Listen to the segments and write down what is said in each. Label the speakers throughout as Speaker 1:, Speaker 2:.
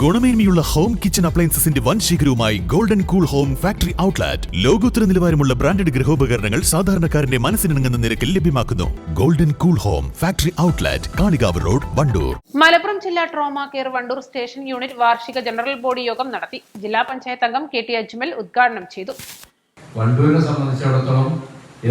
Speaker 1: ഗുണമേന്മയുള്ള home kitchen അപ്ലയൻസസിന്റെ വൻ ശേഖരവുമായി golden cool home factory outlet ലോകോത്തര നിലവാരമുള്ള ബ്രാൻഡഡ് ഗൃഹോപകരണങ്ങൾ സാധാരണക്കാരന്റെ മനസ്സിനിണങ്ങുന്ന നിരക്കിൽ ലഭ്യമാക്കുന്നു. Golden cool home factory outlet Kalikavu road Vandoor.
Speaker 2: Malappuram ജില്ലാ trauma care Vandoor station unit വാർഷിക ജനറൽ ബോഡി യോഗം നടത്തി. ജില്ലാ പഞ്ചായത്ത് അംഗം കെ ടി അജ്മൽ ഉദ്ഘാടനം ചെയ്തു.
Speaker 3: വണ്ടൂരിനെ സംബന്ധിച്ചിടത്തോളം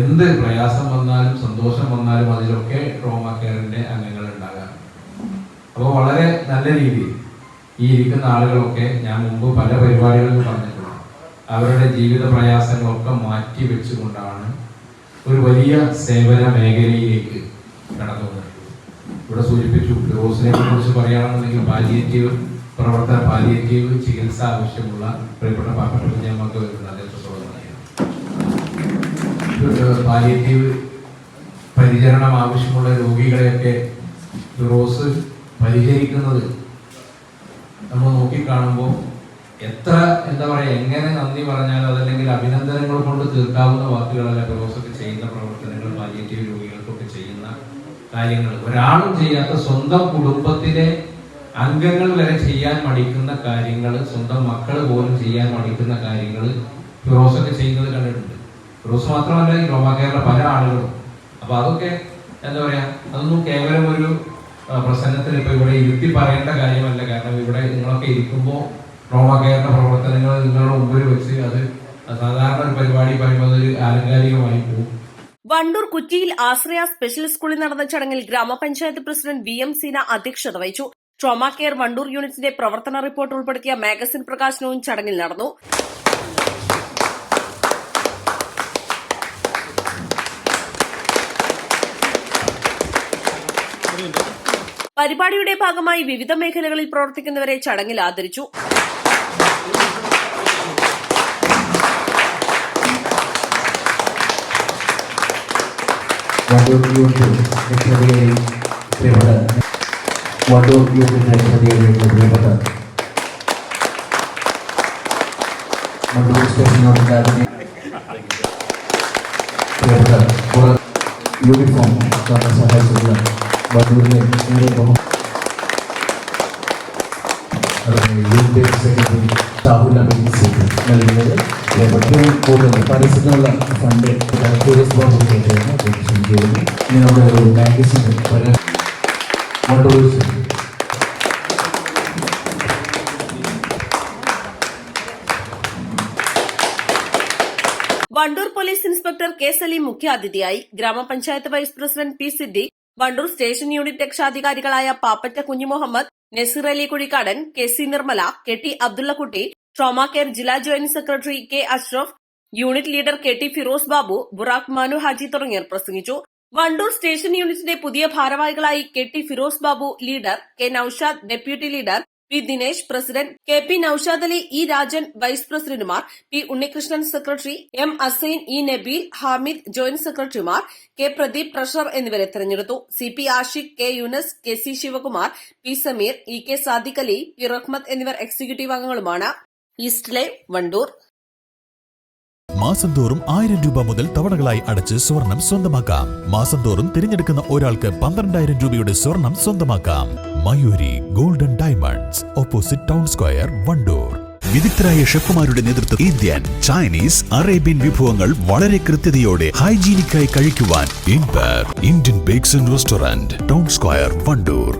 Speaker 3: എന്ത് പ്രയാസം വന്നാലും സന്തോഷം വന്നാലും അതിലൊക്കെ ട്രോമ കെയറിന്റെ അംഗങ്ങൾ ഉണ്ടാകാറുണ്ട്. അപ്പോൾ വളരെ നല്ല രീതിയിൽ ഈ ഇരിക്കുന്ന ആളുകളൊക്കെ ഞാൻ മുമ്പ് പല പരിപാടികളിലും പറഞ്ഞിട്ടുണ്ട്. അവരുടെ ജീവിത പ്രയാസങ്ങളൊക്കെ മാറ്റി വെച്ചുകൊണ്ടാണ് ഒരു വലിയ സേവന മേഖലയിലേക്ക് കടന്നു വന്നിട്ടുള്ളത്. ഇവിടെ സൂചിപ്പിച്ചു ഡോസിനെ കുറിച്ച് പറയുകയാണെന്നുണ്ടെങ്കിൽ പാലിയേറ്റീവ് പ്രവർത്തന പാലിയേറ്റീവ് ചികിത്സ ആവശ്യമുള്ള പ്രിയപ്പെട്ട പാർട്ടി കുഞ്ഞമ്മക്ക് വരുന്നത് അദ്ദേഹത്തെ പാലിയേറ്റീവ് പരിചരണം ആവശ്യമുള്ള രോഗികളെയൊക്കെ റോസ് പരിചരിക്കുന്നത് നമ്മൾ നോക്കിക്കാണുമ്പോൾ എത്ര എന്താ പറയുക എങ്ങനെ നന്ദി പറഞ്ഞാലും അതല്ലെങ്കിൽ അഭിനന്ദനങ്ങൾ കൊണ്ട് തീർക്കാവുന്ന വാക്കുകളല്ല ഫിറോസൊക്കെ ചെയ്യുന്ന പ്രവർത്തനങ്ങൾ പാലിയേറ്റീവ് രോഗികൾക്കൊക്കെ ചെയ്യുന്ന കാര്യങ്ങൾ. ഒരാളും ചെയ്യാത്ത സ്വന്തം കുടുംബത്തിലെ അംഗങ്ങൾ വരെ ചെയ്യാൻ മടിക്കുന്ന കാര്യങ്ങൾ സ്വന്തം മക്കൾ പോലും ചെയ്യാൻ മടിക്കുന്ന കാര്യങ്ങൾ ഫിറോസൊക്കെ ചെയ്യുന്നത് കണ്ടിട്ടുണ്ട്. ഫിറോസ് മാത്രമല്ല ഈ റോമാ കേരള പല ആളുകളും. അപ്പൊ അതൊക്കെ എന്താ പറയാ അതൊന്നും കേവലം ഒരു പ്രസംഗത്തിൽ ഇപ്പൊ ഇവിടെ ഇരുത്തി പറയേണ്ട കാര്യമല്ല. കാരണം ഇവിടെ നിങ്ങളൊക്കെ ഇരിക്കുമ്പോൾ റോമ കേരള പ്രവർത്തനങ്ങൾ നിങ്ങളുടെ മുമ്പിൽ വെച്ച് അത് സാധാരണ ഒരു പരിപാടി പറയുമ്പോൾ അതൊരു ആലങ്കാരികമായി പോകും.
Speaker 4: വണ്ടൂർ കുറ്റിയിൽ ആശ്രയ സ്പെഷ്യൽ സ്കൂളിൽ നടന്ന ചടങ്ങിൽ ഗ്രാമപഞ്ചായത്ത് പ്രസിഡന്റ് വി എം സീന അധ്യക്ഷത വഹിച്ചു. ട്രോമ കെയർ വണ്ടൂർ യൂണിറ്റിന്റെ പ്രവർത്തന റിപ്പോർട്ട് ഉൾപ്പെടുത്തിയ മാഗസിൻ പ്രകാശനവും ചടങ്ങിൽ നടന്നു. പരിപാടിയുടെ ഭാഗമായി വിവിധ മേഖലകളിൽ പ്രവർത്തിക്കുന്നവരെ ചടങ്ങിൽ ആദരിച്ചു.
Speaker 5: പ്രിയപ്പെട്ട യൂണിഫോം സഹായിച്ചിട്ടുള്ള വണ്ടൂരിലെ ഏറെ ബഹു അതുപോലെ യൂണിറ്റ് സെക്രട്ടറി രാഹുൽ അഭിജിത്ത് നൽകുന്നത് ഏറ്റവും കൂടുതൽ പരസ്യത്തിനുള്ള ഫണ്ട് ടൂറിസ്റ്റ് ബോർഡ് കേന്ദ്രമാണ് ഡൊണേഷൻ ചെയ്യുന്നത് ഇനി നമ്മുടെ ഒരു മാഗസിൻ പല Wandoor
Speaker 4: Wandoor police inspector K Saleem മുഖ്യാതിഥിയായി ഗ്രാമപഞ്ചായത്ത് vice president P Siddi Wandoor station unit രക്ഷാധികാരികളായ Pappatta Kunjumuhammed Naseer Ali Kuzhikkadan K C Nirmala K T Abdullakutty trauma care ജില്ലാ joint secretary K Ashraf unit leader K T Firoz Babu Burakh Manu Haji തുടങ്ങിയവർ പ്രസംഗിച്ചു. Wandoor station യൂണിറ്റിന്റെ പുതിയ ഭാരവാഹികളായി K T Firoz Babu leader K Noushad deputy leader P Dinesh president K P Noushad Ali E Rajan vice പ്രസിഡന്റുമാർ P Unnikrishnan secretary M Assain E Nabeel Hamid joint സെക്രട്ടറിമാർ K Pradeep pressure എന്നിവരെ തെരഞ്ഞെടുത്തു. C P Ashiq K Yunus K C Sivakumar P Sameer E K Sadiq Ali P Rahmath എന്നിവർ executive അംഗങ്ങളുമാണ്. East Wandoor
Speaker 1: മാസം തോറും ആയിരം രൂപ മുതൽ തവണകളായി അടച്ച് സ്വർണം സ്വന്തമാക്കാം. മാസം തോറും തിരഞ്ഞെടുക്കുന്ന ഒരാൾക്ക് പന്ത്രണ്ടായിരം രൂപയുടെ സ്വർണം സ്വന്തമാക്കാം. Mayuri golden diamonds opposite town square Vandoor. വിദഗ്ധരായ ഷെഫുമാരുടെ നേതൃത്വം ഇന്ത്യൻ ചൈനീസ് അറേബ്യൻ വിഭവങ്ങൾ വളരെ കൃത്യതയോടെ ഹൈജീനിക്കായി കഴിക്കുവാൻ ഇൻപർ Indian bakes and restaurant town square Vandoor.